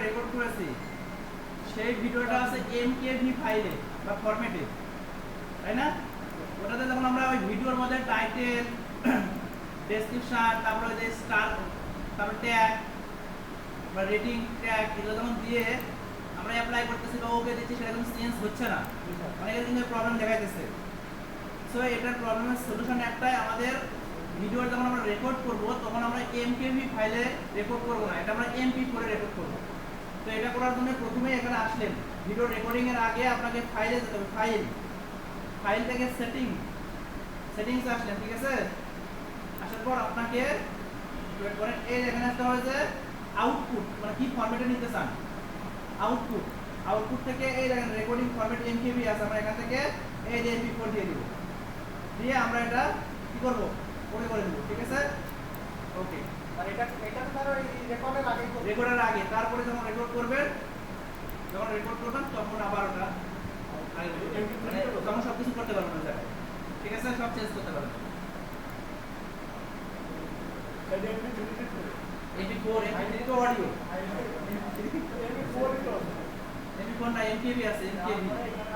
Record করেছি সেই ভিডিওটা আছে বা ফরম্যাটে তাই না ওটাতে যখন আমরা ওই ভিডিওর মধ্যে টাইটেল ডেসক্রিপশন তারপরে স্টার তারপর বা রেটিং ট্যাগ এগুলো যখন দিয়ে আমরা অ্যাপ্লাই করতেছি বা ওকে দিচ্ছি, সেটা কিন্তু চেঞ্জ হচ্ছে না। অনেকের কিন্তু প্রবলেম দেখা যাচ্ছে সো এটার প্রবলেমের সলিউশন একটাই আমাদের ভিডিও যখন আমরা রেকর্ড করব, তখন আমরা এমকেভি ফাইলে রেকর্ড করব না। এটা আমরা এমপি করে রেকর্ড করব। তো এটা করার জন্য প্রথমেই এখানে আসলেন। ভিডিও রেকর্ডিং এর আগে আপনাকে ফাইলে যেতে হবে ফাইল ফাইল থেকে সেটিং সেটিংস আসলেন, ঠিক আছে? আসার পর আপনাকে করেন এই এখানে আসতে হবে যে আউটপুট মানে কি ফরম্যাটে নিতে চান? আউটপুট আউটপুট থেকে এই দেখেন রেকর্ডিং ফরম্যাট এমকেবি আছে আমরা এখান থেকে এই যে এমপি ফোর দিয়ে দিব। দিয়ে আমরা এটা কি করব? পরে করে দেবো ঠিক আছে? ওকে আর এটা এটা তো ধরো রেকর্ডের আগে রেকর্ডের আগে তারপরে যখন রেকর্ড করবেন যখন রেকর্ড করবেন তখন আবার ওটা মানে তখন সব কিছু করতে পারবেন ওই ঠিক আছে? সব চেঞ্জ করতে পারবেন। এটা করে। এমপি ফোর এমপি তো অডিও এমনি ফোর তো এমপি ফোর না এমকেবি আছে এমকেবি আমরা এখানে আপনার